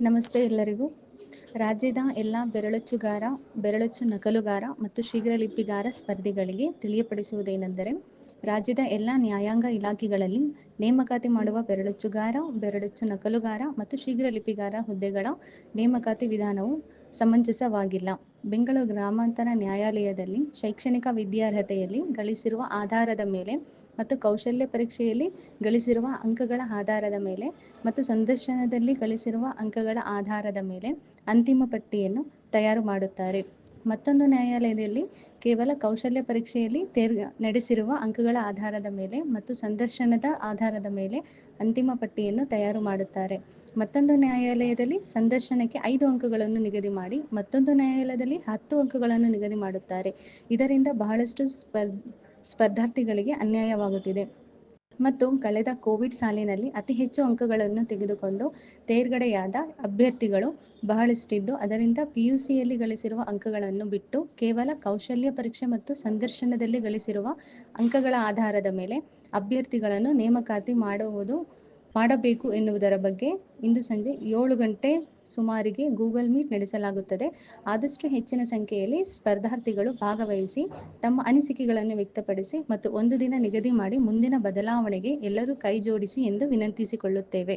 ನಮಸ್ತೆ ಎಲ್ಲರಿಗೂ. ರಾಜ್ಯದ ಎಲ್ಲ ಬೆರಳಚ್ಚುಗಾರ, ಬೆರಳಚ್ಚು ನಕಲುಗಾರ ಮತ್ತು ಶೀಘ್ರಲಿಪಿಗಾರ ಸ್ಪರ್ಧಿಗಳಿಗೆ ತಿಳಿಯಪಡಿಸುವುದೇನೆಂದರೆ, ರಾಜ್ಯದ ಎಲ್ಲ ನ್ಯಾಯಾಂಗ ಇಲಾಖೆಗಳಲ್ಲಿ ನೇಮಕಾತಿ ಮಾಡುವ ಬೆರಳಚ್ಚುಗಾರ, ಬೆರಳಚ್ಚು ನಕಲುಗಾರ ಮತ್ತು ಶೀಘ್ರಲಿಪಿಗಾರ ಹುದ್ದೆಗಳ ನೇಮಕಾತಿ ವಿಧಾನವು ಸಮಂಜಸವಾಗಿಲ್ಲ. ಬೆಂಗಳೂರು ಗ್ರಾಮಾಂತರ ನ್ಯಾಯಾಲಯದಲ್ಲಿ ಶೈಕ್ಷಣಿಕ ವಿದ್ಯಾರ್ಹತೆಯಲ್ಲಿ ಗಳಿಸಿರುವ ಆಧಾರದ ಮೇಲೆ ಮತ್ತು ಕೌಶಲ್ಯ ಪರೀಕ್ಷೆಯಲ್ಲಿ ಗಳಿಸಿರುವ ಅಂಕಗಳ ಆಧಾರದ ಮೇಲೆ ಮತ್ತು ಸಂದರ್ಶನದಲ್ಲಿ ಗಳಿಸಿರುವ ಅಂಕಗಳ ಆಧಾರದ ಮೇಲೆ ಅಂತಿಮ ಪಟ್ಟಿಯನ್ನು ತಯಾರು ಮಾಡುತ್ತಾರೆ. ಮತ್ತೊಂದು ನ್ಯಾಯಾಲಯದಲ್ಲಿ ಕೇವಲ ಕೌಶಲ್ಯ ಪರೀಕ್ಷೆಯಲ್ಲಿ ತೇರ್ ನಡೆಸಿರುವ ಅಂಕಗಳ ಆಧಾರದ ಮೇಲೆ ಮತ್ತು ಸಂದರ್ಶನದ ಆಧಾರದ ಮೇಲೆ ಅಂತಿಮ ಪಟ್ಟಿಯನ್ನು ತಯಾರು ಮಾಡುತ್ತಾರೆ. ಮತ್ತೊಂದು ನ್ಯಾಯಾಲಯದಲ್ಲಿ ಸಂದರ್ಶನಕ್ಕೆ ಐದು ಅಂಕಗಳನ್ನು ನಿಗದಿ ಮಾಡಿ ಮತ್ತೊಂದು ನ್ಯಾಯಾಲಯದಲ್ಲಿ ಹತ್ತು ಅಂಕಗಳನ್ನು ನಿಗದಿ ಮಾಡುತ್ತಾರೆ. ಇದರಿಂದ ಬಹಳಷ್ಟು ಸ್ಪರ್ ಸ್ಪರ್ಧಾರ್ಥಿಗಳಿಗೆ ಅನ್ಯಾಯವಾಗುತ್ತಿದೆ. ಮತ್ತು ಕಳೆದ ಕೋವಿಡ್ ಸಾಲಿನಲ್ಲಿ ಅತಿ ಹೆಚ್ಚು ಅಂಕಗಳನ್ನು ತೆಗೆದುಕೊಂಡು ತೇರ್ಗಡೆಯಾದ ಅಭ್ಯರ್ಥಿಗಳು ಬಹಳಷ್ಟಿದ್ದು, ಅದರಿಂದ ಪಿಯುಸಿಯಲ್ಲಿ ಗಳಿಸಿರುವ ಅಂಕಗಳನ್ನು ಬಿಟ್ಟು ಕೇವಲ ಕೌಶಲ್ಯ ಪರೀಕ್ಷೆ ಮತ್ತು ಸಂದರ್ಶನದಲ್ಲಿ ಗಳಿಸಿರುವ ಅಂಕಗಳ ಆಧಾರದ ಮೇಲೆ ಅಭ್ಯರ್ಥಿಗಳನ್ನು ನೇಮಕಾತಿ ಮಾಡುವುದು ಮಾಡಬೇಕು ಎನ್ನುವುದರ ಬಗ್ಗೆ ಇಂದು ಸಂಜೆ ಏಳು ಗಂಟೆ ಸುಮಾರಿಗೆ ಗೂಗಲ್ ಮೀಟ್ ನಡೆಸಲಾಗುತ್ತದೆ. ಆದಷ್ಟು ಹೆಚ್ಚಿನ ಸಂಖ್ಯೆಯಲ್ಲಿ ಸ್ಪರ್ಧಾರ್ಥಿಗಳು ಭಾಗವಹಿಸಿ ತಮ್ಮ ಅನಿಸಿಕೆಗಳನ್ನು ವ್ಯಕ್ತಪಡಿಸಿ ಮತ್ತು ಒಂದು ದಿನ ನಿಗದಿ ಮಾಡಿ ಮುಂದಿನ ಬದಲಾವಣೆಗೆ ಎಲ್ಲರೂ ಕೈ ಜೋಡಿಸಿ ಎಂದು ವಿನಂತಿಸಿಕೊಳ್ಳುತ್ತೇವೆ.